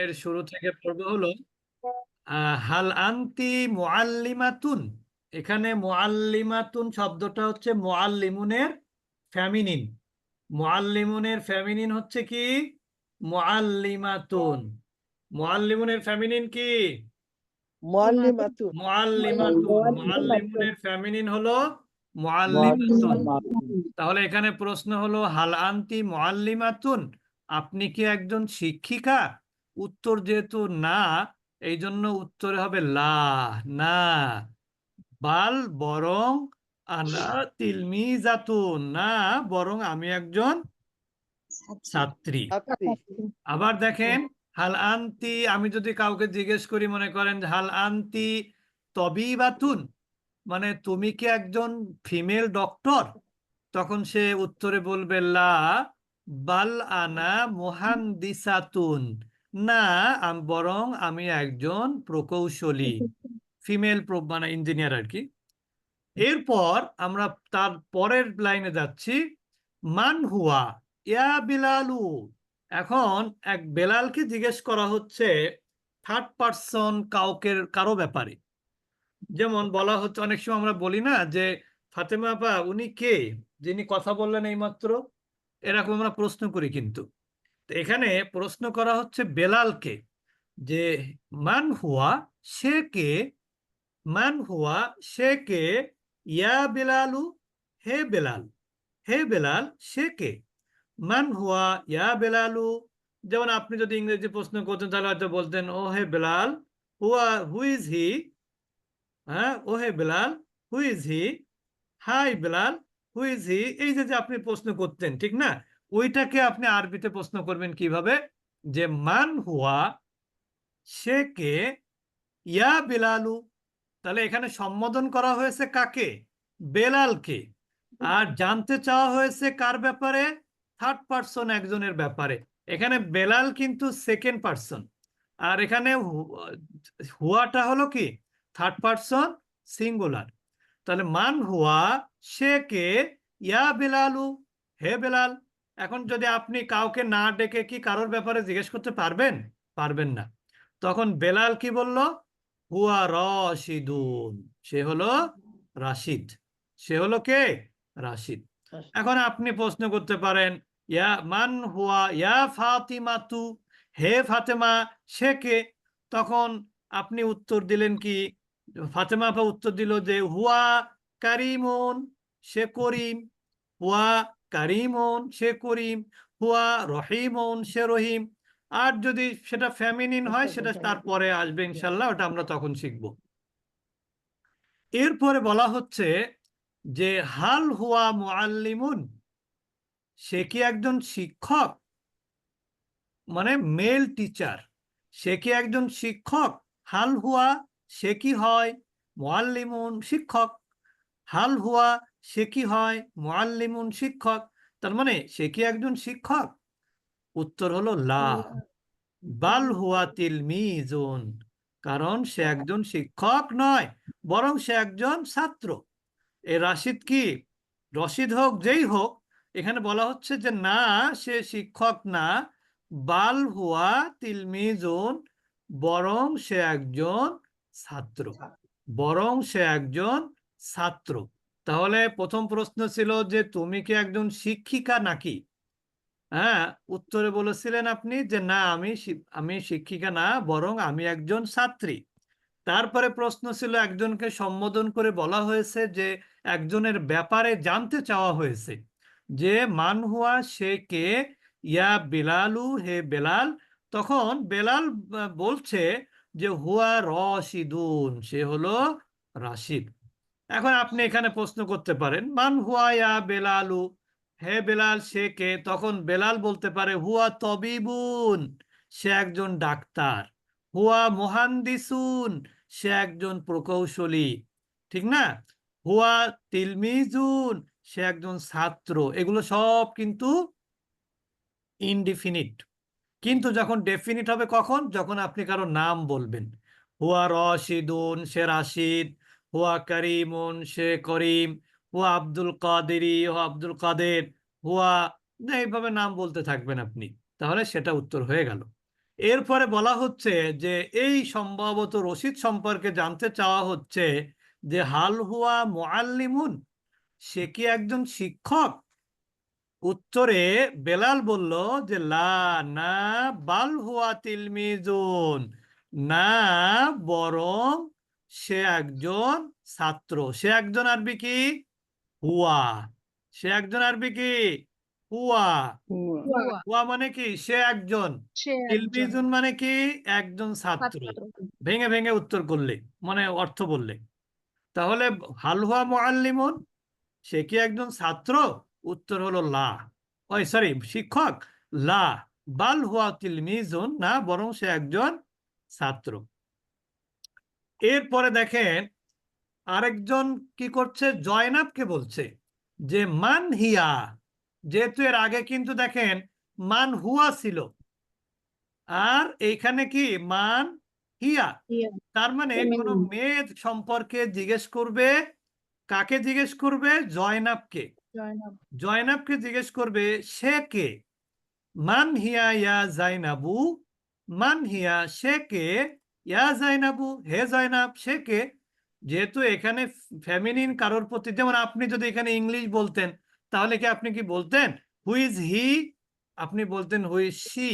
এর শুরু থেকে পড়ব হলো হাল আন্তি মুআল্লিমাতুন। এখানে মুআল্লিমাতুন শব্দটা হচ্ছে মুআল্লিমুনের ফ্যামিনিন। মুআল্লিমুনের ফ্যামিনিন হচ্ছে কি? মুআল্লিমাতুন। মুআল্লিমুনের ফ্যামিনিন কি? মুআল্লিমাতুন। মুআল্লিমাতুন। মুআল্লিমুনের ফ্যামিনিন হলো মুআল্লিমাতুন। তাহলে এখানে প্রশ্ন হলো হাল আন্তি মুআল্লিমাতুন? আপনি কি একজন শিক্ষিকা? উত্তর যেহেতু না এই জন্য উত্তরে হবে লা না। বাল বরং আনা তিলমিজাতুন না বরং আমি একজন ছাত্রী। আবার দেখেন হাল আন্তি আমি যদি কাউকে জিজ্ঞেস করি মনে করেন হাল আন্তি তবিবাতুন মানে তুমি কি একজন ফিমেল ডক্টর? তখন সে উত্তরে বলবে লা বাল আনা মুহান্দিসাতুন। না, আম- বরং আমি একজন প্রকৌশলী, ফিমেল মানে ইঞ্জিনিয়ার আর কি। এরপর আমরা তার পরের লাইনে যাচ্ছি মান হুয়া ইয়া বিলালু। এখন এক বেলালকে জিজ্ঞেস করা হচ্ছে থার্ড পার্সন কাউকে, কারও ব্যাপারে। যেমন বলা হচ্ছে, অনেক সময় আমরা বলি না যে, ফাতেমা আপা, উনি কে? যিনি কথা বললেন এইমাত্র, এরকম আমরা প্রশ্ন করি কিন্তু। এখানে প্রশ্ন করা হচ্ছে বেলালকে যে, মান হুয়া সে কে? মান হুয়া সে কে? ইয়া বেলালু? হে বেলাল হে বেলাল সে কে? মান হুয়া, ইয়া বেলালু? যেমন আপনি যদি ইংরেজি প্রশ্ন করতেন, তাহলে হয়তো বলতেন, ও হে বেলাল, হুয়া, হু ইজ হি? হ্যাঁ ও হে Belal, who is he? Hi Belal, who is he? এই যে যে আপনি প্রশ্ন করতেন, ঠিক না? ওইটাকে আপনি আরবিতে প্রশ্ন করবেন কীভাবে? যে মান হুয়া, সে কে? ইয়া বেলালু, তাহলে এখানে সম্বোধন করা হয়েছে কাকে? বেলালকে। আর জানতে চাওয়া হয়েছে কার ব্যাপারে? থার্ড পার্সন একজনের ব্যাপারে। এখানে বেলাল কিন্তু সেকেন্ড পার্সন আর এখানে হুয়াটা হলো কি? থার্ড পার্সন সিঙ্গুলার তাহলে মান হুয়া, সে কে? ইয়া বেলালু, হে বেলাল। এখন যদি আপনি কাউকে না ডেকে কি কারোর ব্যাপারে জিজ্ঞেস করতে পারবেন? পারবেন না। তখন বেলাল কি বলল? হুয়া রশিদুন। সে হলো রাশিদ। সে হলো কে? রাশিদ। এখন আপনি প্রশ্ন করতে পারেন ইয়া মান হুয়া ইয়া ফাতিমাতু? হে ফাতেমা সে কে? তখন আপনি উত্তর দিলেন কি? ফাতেমা আপা উত্তর দিল যে হুয়া কারিমুন সে করিম। হুয়া কারিমুন সে করিম হুয়া রহিমন সে রহিম। আর যদি সেটা ফ্যামিনিন হয় সেটা তারপরে আসবে ইনশাল্লাহ ওটা আমরা তখন শিখব। এরপরে বলা হচ্ছে যে হাল হুয়া মুআল্লিমুন? সে কি একজন শিক্ষক? মানে মেল টিচার। সে কি একজন শিক্ষক? হাল হুয়া সে কি হয়? মুআল্লিমুন শিক্ষক। হাল হুয়া সে কি হয়? মুআল্লিমুন শিক্ষক। তার মানে সে কি একজন শিক্ষক? উত্তর হলো লা। বাল হুয়া তিলমিজুন। কারণ সে একজন শিক্ষক নয়, বরং সে একজন ছাত্র। এ রাশিদ কি? রশিদ হোক, যেই হোক, এখানে বলা হচ্ছে যে না, সে শিক্ষক না। বাল হুয়া তিলমিজুন, বরং সে একজন ছাত্র। বরং সে একজন ছাত্র। তাহলে প্রথম প্রশ্ন ছিল যে তুমি কি একজন শিক্ষিকা নাকি? হ্যাঁ উত্তরে বলেছিলেন আপনি যে না, আমি আমি শিক্ষিকা না, বরং আমি একজন ছাত্রী। তারপরে প্রশ্ন ছিল একজনকে সম্বোধন করে বলা হয়েছে যে একজনের ব্যাপারে জানতে চাওয়া হয়েছে যে মান হুয়া সে কে? ইয়া বেলালু হে বেলাল? তখন বেলাল বলছে যে হুয়া রশিদুন, সে হলো রাশিদ। এখন আপনি এখানে প্রশ্ন করতে পারেন, মান হুয়া ইয়া বেলালু? হে বেলাল, সে কে? তখন বেলাল বলতে পারে, হুয়া তবিবুন, সে একজন ডাক্তার। হুয়া মোহান্দিসুন, সে একজন প্রকৌশলী। ঠিক না? হুয়া তিলমিজুন, সে একজন ছাত্র। এগুলো সব কিন্তু ইনডিফিনিট কিন্তু যখন ডেফিনিট হবে কখন? যখন আপনি কারও নাম বলবেন। হুয়া রশিদুন, সে রাশিদ। হুয়া করিমুন, সে করিম। হুয়া আব্দুল কাদেরি, হুয়া আব্দুল কাদের। হুয়া এইভাবে নাম বলতে থাকবেন আপনি। তাহলে সেটা উত্তর হয়ে গেল। এরপরে বলা হচ্ছে যে, এই সম্ভবত রশিদ সম্পর্কে জানতে চাওয়া হচ্ছে যে, হাল হুয়া মুআল্লিমুন? সে কি একজন শিক্ষক? উত্তরে বেলাল বলল যে, লা, না, বাল হুয়া তিলমিজুন। না, বরং সে একজন ছাত্র। সে একজন আরবি কি? হুয়া। সে একজন আরবি কি? হুয়া। হুয়া। মানে কি? সে একজন। তিলমিজুন মানে কি? একজন ছাত্র। ভেঙে ভেঙে উত্তর করলে মানে অর্থ বললে। তাহলে হালুয়া মুআল্লিমুন? সে কি একজন ছাত্র? উত্তর হলো লা। ওই সরি শিক্ষক? লা। বাল হুয়া তিলমিজুন না বরং সে একজন ছাত্র। এরপরে দেখেন আরেকজন কি করছে? জয়নাবকে বলছে যে মান হিয়া। যেহেতু এর আগে কিন্তু দেখেন মান হুয়া ছিল। আর এইখানে কি? মান হিয়া। তার মানে কোনো. মেয়ে সম্পর্কে জিজ্ঞেস করবে কাকে জিজ্ঞেস করবে? জয়নাবকে। জয়নাব। জয়নাবকে জিজ্ঞেস করবে সে কে? মান হিয়া ইয়া জাইনাবু। মান হিয়া সে কে? ইয়া জাইনাবু হে জয়নাব সে কে? যেহেতু এখানে ফ্যামিলিন কারোর প্রতি যেমন আপনি যদি এখানে ইংলিশ বলতেন তাহলে কি আপনি কি বলতেন? Who is he? আপনি বলতেন হুইজ সি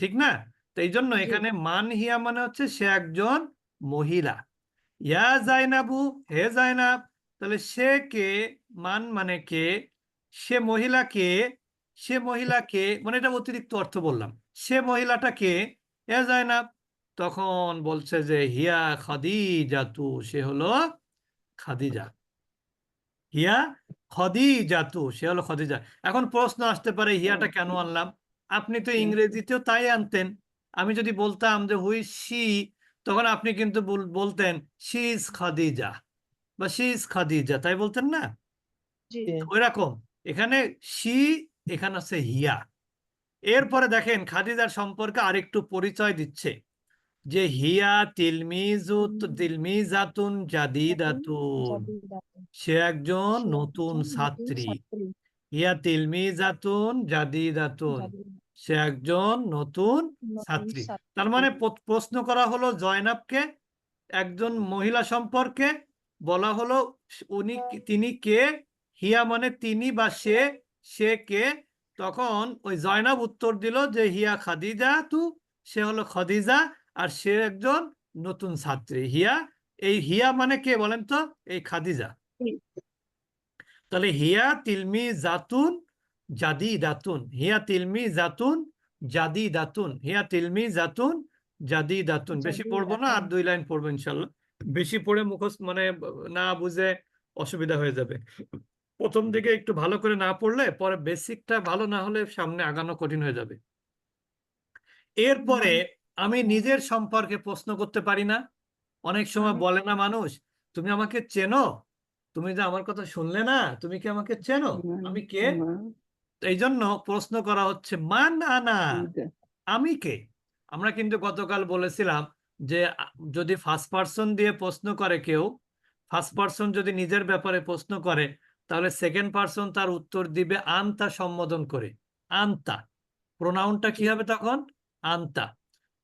ঠিক না? তো এই জন্য এখানে মান হিয়া মানে হচ্ছে সে একজন মহিলা। ইয়া জাইনাবু হে জাইনাব তাহলে সে কে? মান মানে কে? সে মহিলা কে? সে মহিলা কে? মানে এটা অতিরিক্ত অর্থ বললাম। সে মহিলাটা কে? এ জাইনাব তখন বলছে যে হিয়া খাদিজাতু সে হলো খাদিজা। হিয়া খদিজাতু সে হলো খদিজা। এখন প্রশ্ন আসতে পারে হিয়াটা কেন আনলাম? আপনি তো ইংরেজিতেও তাই আনতেন। আমি যদি বলতাম যে হুই সি তখন আপনি কিন্তু বল- বলতেন শি ইজ খাদিজা বা শি ইজ খাদিজা তাই বলতেন না? ওই রকম এখানে সি এখানে আছে হিয়া। এরপরে দেখেন খাদিজার সম্পর্কে আরেকটু পরিচয় দিচ্ছে। যে হিয়া তিলমিজু তিলমিজাতুন জাদিদাতুন। সে একজন নতুন ছাত্রী। হিয়া তিলমিজাতুন জাদিদাতুন। সে একজন নতুন ছাত্রী। তার মানে প্রশ্ন করা হলো জয়নাবকে একজন মহিলা সম্পর্কে। বলা হলো উনি তিনি কে? হিয়া মানে তিনি বা সে? সে কে? তখন ওই জয়নাব উত্তর দিল যে হিয়া খাদিজা তু সে হলো খদিজা। আর সে একজন নতুন ছাত্রী হিয়া। এই হিয়া মানে কে বলেন তো? এই খাদিজা। তাহলে হিয়া তিলমি জাতুন জাদি দাতুন। হিয়া তিলমি জাতুন জাদি দাতুন। হিয়া তিলমি জাতুন জাদি দাতুন। বেশি পড়ব না আর দুই লাইন পড়ব ইনশাল্লাহ বেশি পড়ে মুখস্থ মানে না বুঝে অসুবিধা হয়ে যাবে। প্রথম দিকে একটু ভালো করে না পড়লে পরে বেসিকটা ভালো না হলে সামনে আগানো কঠিন হয়ে যাবে। এরপরে আমি নিজের সম্পর্কে প্রশ্ন করতে পারি না। অনেক সময় বলে না মানুষ তুমি আমাকে চেনো? তুমি যে আমার কথা শুনলে না? তুমি কি আমাকে চেনো? আমি কে? এই জন্য প্রশ্ন করা হচ্ছে মান আনা আমি কে? আমরা কিন্তু গতকাল বলেছিলাম যে যদি ফার্স্ট পার্সন দিয়ে প্রশ্ন করে কেউ ফার্স্ট পার্সন যদি নিজের ব্যাপারে প্রশ্ন করে তাহলে সেকেন্ড পার্সন তার উত্তর দিবে আন্তা সম্বোধন করে। আন্তা। প্রোনাউনটা কি হবে তখন? আন্তা।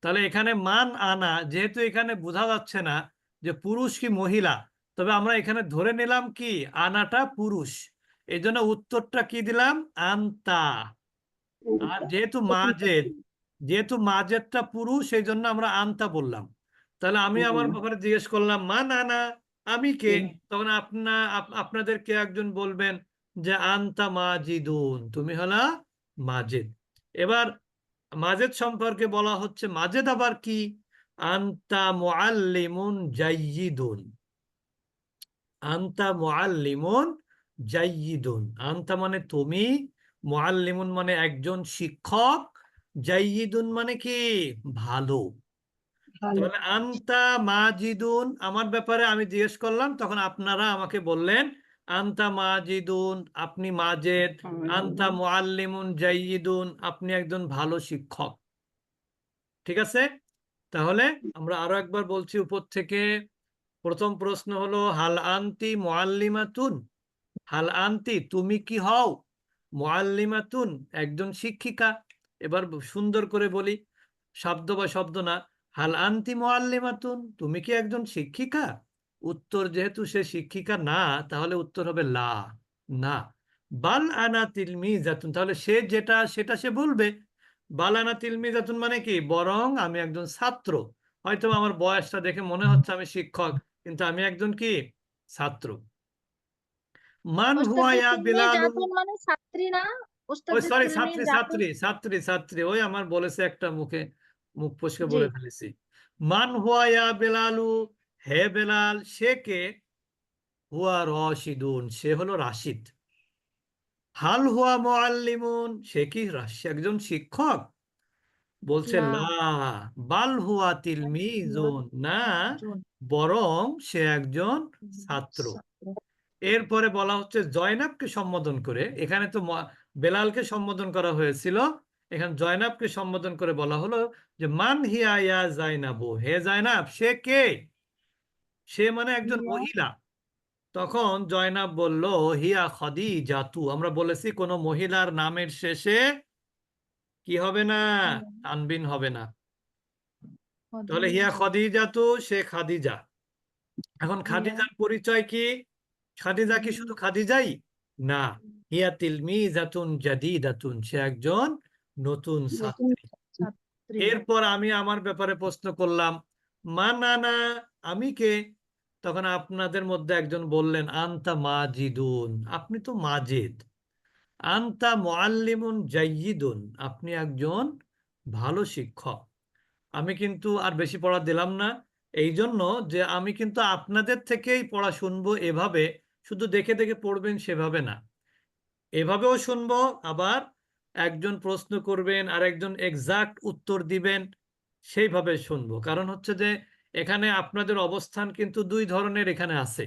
তাহলে এখানে মান আনা যেহেতু এখানে বোঝা যাচ্ছে না যে পুরুষ কি মহিলা তবে আমরা এখানে ধরে নিলাম কি? আনাটা পুরুষ। এই জন্য উত্তরটা কি দিলাম? আন্তা। আর যেহেতু মাজেদ যেহেতু মাজেদটা পুরুষ সেই জন্য আমরা আনতা বললাম। তাহলে আমি আমার। ব্যাপারে জিজ্ঞেস করলাম মান না না আমি কে? তখন আপনা আপ- আপনাদের কে একজন বলবেন যে আনতা মাজিদুন। তুমি হলা মাজেদ। এবার মাজেদ সম্পর্কে বলা হচ্ছে মাজেদ আবার কি? আনতা মুআল্লিমুন জাইয়িদুন। আনতা মুআল্লিমুন জাইয়িদুন। আনতা মানে তুমি মুআল্লিমুন মানে একজন শিক্ষক জাইয়িদুন মানে কি? ভালো। তাহলে আনতা মাজিদুন আমার ব্যাপারে আমি জিজ্ঞেস করলাম তখন আপনারা আমাকে বললেন আনতা মাজিদুন আপনি মাজেদ আনতা মুআল্লিমুন জাইয়িদুন আপনি একজন ভালো শিক্ষক। ঠিক আছে? তাহলে আমরা আরও একবার বলছি উপর থেকে। প্রথম প্রশ্ন হলো হাল আন্তি মুআল্লিমাতুন? হাল আন্তি তুমি কি হও? মুআল্লিমাতুন একজন শিক্ষিকা। এবার সুন্দর করে বলি শব্দ বা শব্দ না। হাল আন্তি মুআল্লিমাতুন তুমি কি একজন শিক্ষিকা? উত্তর যেহেতু সে শিক্ষিকা না তাহলে উত্তর হবে লা না। বাল আনা তিলমিজাতুন তাহলে সে যেটা সেটা সে বলবে। বাল আনা তিলমিজাতুন মানে কি? বরং আমি একজন ছাত্র। হয়তো আমার বয়সটা দেখে মনে হচ্ছে আমি শিক্ষক কিন্তু আমি একজন কি? ছাত্র। মান হুয়া ইয়া বিলাল মানে ছাত্রী না? ওই সরি ছাত্রী ছাত্রী ছাত্রী ছাত্রী। ওই আমার বলেছে একটা মুখে মুখ ফসকে বলে ফেলেছি। মান হুয়া ইয়া বেলালু হে বেলাল সে কে? হুয়া রশিদুন সে হলো রাশিদ। হাল হুয়া মুআল্লিমুন সে কি একজন শিক্ষক? বলছে না। বাল হুয়া তিলমিজুন না বরং সে একজন ছাত্র। এরপরে বলা হচ্ছে জয়নাবকে সম্বোধন করে এখানে তো বেলালকে সম্বোধন করা হয়েছিল। এখানে জয়নাবকে সম্বোধন করে বলা হলো যে মান হিয়া ইয়া জাইনাবু হে জাইনাব সে কে? সে মানে একজন মহিলা। তখন জয়নাব বলল হিয়া খাদিজাতু আমরা বলেছি কোনো মহিলার নামের শেষে কি হবে না? তানবিন হবে না। তাহলে হিয়া খাদিজাতু সে খাদিজা। এখন খাদিজার পরিচয় কি? খাদিজা কি শুধু খাদিজাই? না। হিয়া তিলমিজাতুন জাদিদাতুন সে একজন নতুন ছাত্রী। ছাত্রী। এরপর আমি আমার ব্যাপারে প্রশ্ন করলাম মা না না আমি কে? তখন আপনাদের মধ্যে একজন বললেন, আন্তা মাজিদুন। আপনি তো মাজিদ। আন্তা মুআল্লিমুন জাইয়িদুন আপনি একজন ভালো শিক্ষক। আমি কিন্তু আর বেশি পড়া দিলাম না। এই জন্য যে আমি কিন্তু আপনাদের থেকেই পড়া শুনব এভাবে, শুধু দেখে দেখে পড়বেন সেভাবে না। এভাবেও শুনব, আবার একজন প্রশ্ন করবেন আর একজন এক্সাক্ট উত্তর দিবেন, সেইভাবে শুনব। কারণ হচ্ছে যে এখানে আপনাদের অবস্থান কিন্তু দুই ধরনের এখানে আছে।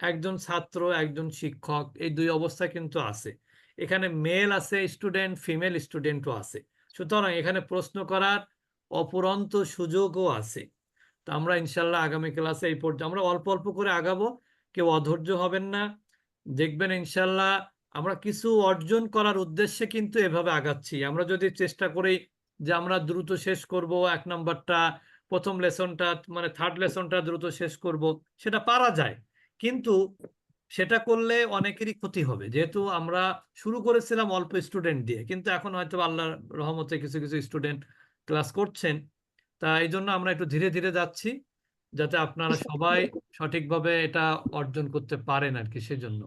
একজন ছাত্র, একজন শিক্ষক, এই দুই অবস্থা কিন্তু আছে। এখানে মেল আছে স্টুডেন্ট ফিমেল স্টুডেন্টও আছে। সুতরাং এখানে প্রশ্ন করার অপুরন্ত সুযোগও আছে। তো আমরা ইনশাল্লাহ আগামী ক্লাসে এই পর্যন্ত আমরা অল্প অল্প করে আগাবো। কেউ অধৈর্য হবেন না। দেখবেন ইনশাল্লাহ আমরা কিছু অর্জন করার উদ্দেশ্যে কিন্তু এভাবে আগাচ্ছি। আমরা যদি চেষ্টা করি যে আমরা দ্রুত শেষ করব, এক নাম্বারটা প্রথম লেসনটা মানে থার্ড লেসনটা দ্রুত শেষ করব, সেটা পারা যায়। কিন্তু সেটা করলে অনেকেরই ক্ষতি হবে। যেহেতু আমরা শুরু করেছিলাম অল্প স্টুডেন্ট দিয়ে, কিন্তু এখন হয়তো আল্লাহর রহমতে কিছু কিছু স্টুডেন্ট ক্লাস করছেন। তা এই জন্য আমরা একটু ধীরে ধীরে যাচ্ছি, যাতে আপনারা সবাই সঠিকভাবে এটা অর্জন করতে পারেন আর কি, সেজন্য।